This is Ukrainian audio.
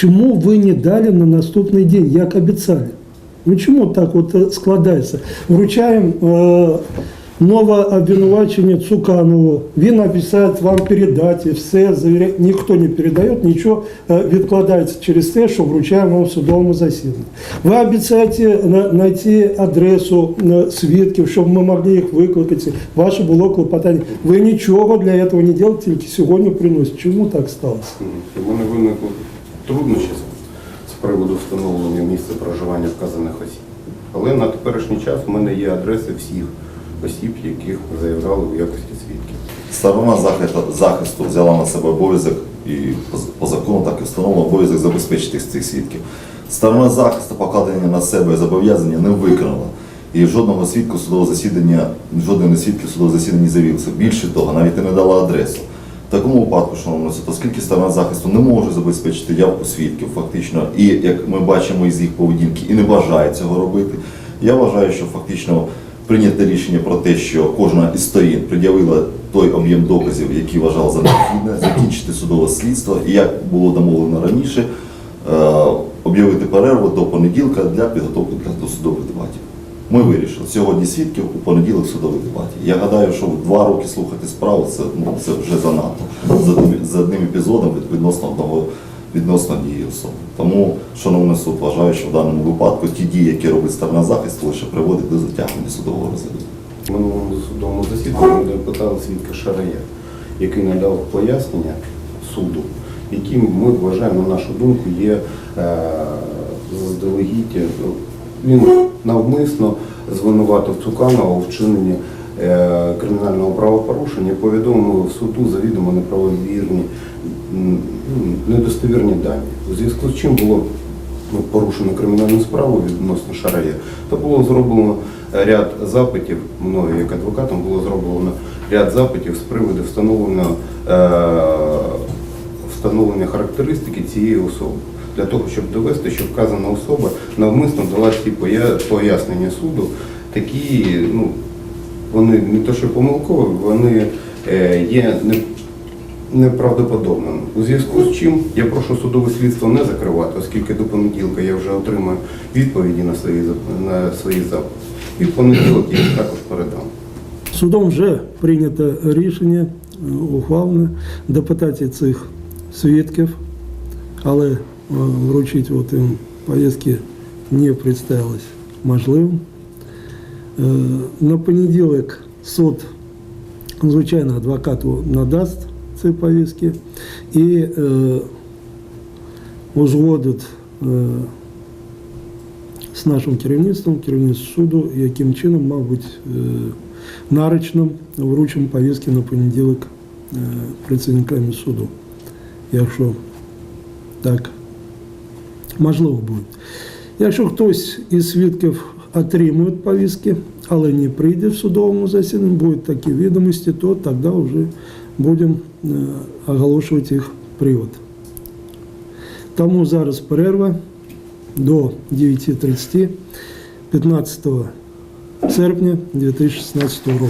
Чому ви не дали на наступний день, як обіцяли? Ну чому так от е, складається? Вручаємо е, нове обвинувачення Цуканову. Він обіцяє вам передати, все завіряє. Ніхто не передає, нічого е, відкладається через те, що вручаємо вам в судовому засіданні. Ви обіцяєте на- знайти адресу е, свідків, щоб ми могли їх викликати. Ваше було клопотання. Ви нічого для цього не робите, тільки сьогодні приносите. Чому так сталося? У мене виникли Труднощі з- приводу встановлення місця проживання вказаних осіб. Але на теперішній час в мене є адреси всіх осіб, яких заявляли в якості свідків. Сторона захисту, взяла на себе обов'язок і по, закону так і встановлено обов'язок забезпечити цих свідків. Сторона захисту покладення на себе зобов'язання не виконала. І жодного свідку судового засідання, із свідків судового засідання не з'явився. Більше того, навіть і не дала адресу. Такому випадку, шановні оскільки сторона захисту не може забезпечити явку свідків, фактично, і як ми бачимо із їх поведінки, і не бажає цього робити, я вважаю, що фактично прийняти рішення про те, що кожна із сторін пред'явила той об'єм доказів, який вважав за необхідне, закінчити судове слідство, і як було домовлено раніше, е, об'явити перерву до понеділка для підготовки для досудових дебатів. Ми вирішили сьогодні свідків у понеділок судових дебатів. Я гадаю, що два роки слухати справу це, ну, це вже занадто за одним, за одним епізодом відносно одного відносно дії особи. Тому, шановний суд, вважаю, що в даному випадку ті дії, які робить сторона захисту, лише приводять до затягнення судового розгляду. Минулому судовому засіданні питали свідка Шарая, який надав пояснення суду, які ми вважаємо, на нашу думку, є е, заздалегідь. Він навмисно звинуватив Цуканова у вчиненні е, кримінального правопорушення, повідомив суду завідомо неправовірні, ну, недостовірні дані. У зв'язку з чим було ну, порушено кримінальну справу відносно Шарая, то було зроблено ряд запитів, мною як адвокатом було зроблено ряд запитів з приводу встановлення, е, встановлення характеристики цієї особи. Для того, щоб довести, що вказана особа навмисно дала поя- пояснення суду, такі, ну, вони не то, що помилкові, вони е, є не, неправдоподобним. У зв'язку з чим я прошу судове слідство не закривати, оскільки до понеділка я вже отримаю відповіді на свої, на свої запити. І в понеділок я їх також передам. Судом вже прийнято рішення, е, ухвалене допитати цих свідків, але е, вручити от їм повістки не представилось можливим. Е, На понеділок суд, звичайно, адвокату надасть ці повістки і е, узгодить е, з нашим керівництвом, керівництвом суду, яким чином, мабуть, е, нарочно вручимо повістки на понеділок е, працівниками суду, якщо так Можливо буде. Якщо хтось із свідків отримує повістки, але не прийде в судовому засіданні, будуть такі відомості, то тоді вже будемо е, оголошувати їх привод. Тому зараз перерва до 9.30 15 серпня 2016 року.